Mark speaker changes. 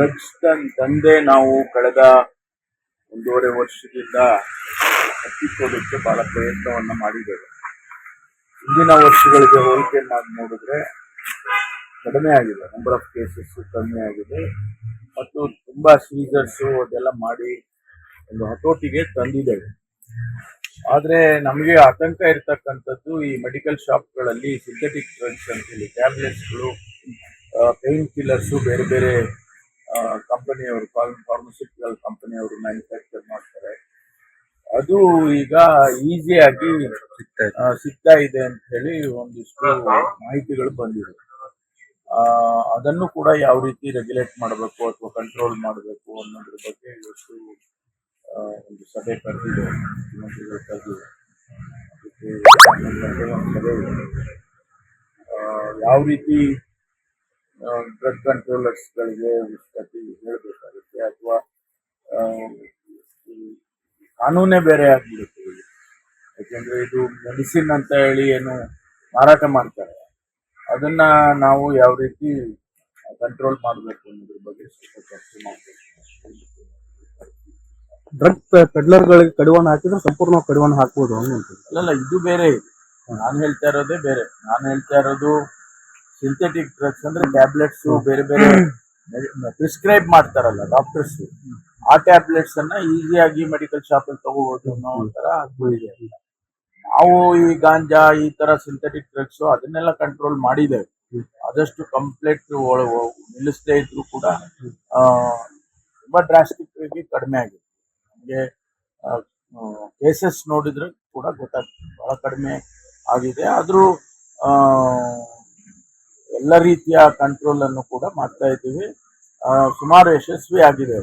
Speaker 1: Drugs ದಂಧೆ ನಾವು ಕಳೆದ ಒಂದೂವರೆ ವರ್ಷದಿಂದ ಹತ್ತಿಕ್ಕೋದಕ್ಕೆ ಬಹಳ ಪ್ರಯತ್ನವನ್ನು ಮಾಡಿದ್ದೇವೆ. ಹಿಂದಿನ ವರ್ಷಗಳಿಗೆ ಹೋಲಿಕೆ ಮಾಡಿ ನೋಡಿದ್ರೆ ಕಡಿಮೆ ಆಗಿದೆ ನಂಬರ್ ಆಫ್ ಕೇಸಸ್ ಕಡಿಮೆ ಆಗಿದೆ. ಮತ್ತು ತುಂಬಾ ಸೀಸರ್ಸು ಅದೆಲ್ಲ ಮಾಡಿ ಒಂದು ಹತೋಟಿಗೆ ತಂದಿದ್ದೇವೆ. ಆದರೆ ನಮಗೆ ಆತಂಕ ಇರತಕ್ಕಂಥದ್ದು ಈ ಮೆಡಿಕಲ್ ಶಾಪ್ಗಳಲ್ಲಿ ಸಿಂಥೆಟಿಕ್ ಡ್ರಗ್ಸ್ ಅಂತೇಳಿ ಟ್ಯಾಬ್ಲೆಟ್ಸ್ಗಳು ಪೇನ್ ಕಿಲ್ಲರ್ಸು ಬೇರೆ ಬೇರೆ ಕಂಪನಿಯವರು ಫಾರ್ಮಸ್ಯೂಟಿಕಲ್ ಕಂಪನಿಯವರು ಮ್ಯಾನುಫ್ಯಾಕ್ಚರ್ ಮಾಡ್ತಾರೆ. ಅದು ಈಗ ಈಸಿಯಾಗಿ ಸಿಗ್ತಾ ಇದೆ ಅಂತ ಹೇಳಿ ಒಂದಿಷ್ಟು ಮಾಹಿತಿಗಳು ಬಂದಿದೆ. ಅದನ್ನು ಕೂಡ ಯಾವ ರೀತಿ ರೆಗ್ಯುಲೇಟ್ ಮಾಡಬೇಕು ಅಥವಾ ಕಂಟ್ರೋಲ್ ಮಾಡಬೇಕು ಅನ್ನೋದ್ರ ಬಗ್ಗೆ ಇವತ್ತು ಒಂದು ಸಭೆ ಕರೆದಿದೆ. ಮುಖ್ಯಮಂತ್ರಿಗಳು ಕರೆದಿದೆ. ಅದಕ್ಕೆ ಸಭೆ ಯಾವ ರೀತಿ ಡ್ರಗ್ ಕಂಟ್ರೋಲರ್ಸ್ಗಳಿಗೆ ಗಳಿಗೆ ಹೇಳಬೇಕಾಗುತ್ತೆ ಅಥವಾ ಕಾನೂನೇ ಬೇರೆ ಆಗ್ಬಿಡುತ್ತೆ. ಯಾಕೆಂದ್ರೆ ಇದು ಮೆಡಿಸಿನ್ ಅಂತ ಹೇಳಿ ಏನು ಮಾರಾಟ ಮಾಡ್ತಾರೆ. ಅದನ್ನ ನಾವು ಯಾವ ರೀತಿ ಕಂಟ್ರೋಲ್ ಮಾಡಬೇಕು ಅನ್ನೋದ್ರ ಬಗ್ಗೆ ಸ್ವಲ್ಪ ಚರ್ಚೆ ಮಾಡಬೇಕು.
Speaker 2: ಡ್ರಗ್ ಪೆಡ್ಲರ್ಗಳಿಗೆ ಕಡಿವಾಣ ಹಾಕಿದ್ರೆ ಸಂಪೂರ್ಣ ಕಡಿವಾಣ ಹಾಕ್ಬೋದು ಅಲ್ಲ
Speaker 1: ಅಲ್ಲಲ್ಲ ಇದು ಬೇರೆ. ನಾನು ಹೇಳ್ತಾ ಇರೋದೇ ಬೇರೆ. ನಾನು ಹೇಳ್ತಾ ಇರೋದು ಸಿಂಥೆಟಿಕ್ ಡ್ರಗ್ಸ್ ಅಂದ್ರೆ ಟ್ಯಾಬ್ಲೆಟ್ಸ್ ಬೇರೆ ಬೇರೆ ಪ್ರಿಸ್ಕ್ರೈಬ್ ಮಾಡ್ತಾರಲ್ಲ ಡಾಕ್ಟರ್ಸ್ ಆ ಟ್ಯಾಬ್ಲೆಟ್ಸ್ ಅನ್ನ ಈಸಿಯಾಗಿ ಮೆಡಿಕಲ್ ಶಾಪ್ ಅಲ್ಲಿ ತಗೋಬಹುದು ಅನ್ನೋ ಒಂಥರ ಇದೆ ನಾವು ಈ ಗಾಂಜಾ ಈ ತರ ಸಿಂಥೆಟಿಕ್ ಡ್ರಗ್ಸ್ ಅದನ್ನೆಲ್ಲ ಕಂಟ್ರೋಲ್ ಮಾಡಿದ್ದೇವೆ. ಆದಷ್ಟು ಕಂಪ್ಲೀಟ್ ನಿಲ್ಲಿಸದೇ ಇದ್ರು ಕೂಡ ಆ, ತುಂಬಾ ಡ್ರಾಸ್ಟಿಕ್ ಆಗಿ ಕಡಿಮೆ ಆಗಿದೆ. ನಮಗೆ ಕೇಸಸ್ ನೋಡಿದ್ರೆ ಕೂಡ ಗೊತ್ತಾಗ್ತದೆ ಬಹಳ ಕಡಿಮೆ ಆಗಿದೆ. ಆದರೂ ಎಲ್ಲ ರೀತಿಯ ಕಂಟ್ರೋಲ್ ಅನ್ನು ಕೂಡ ಮಾಡ್ತಾ ಇದ್ದೀವಿ ಸುಮಾರು ಯಶಸ್ವಿ ಆಗಿದೆ.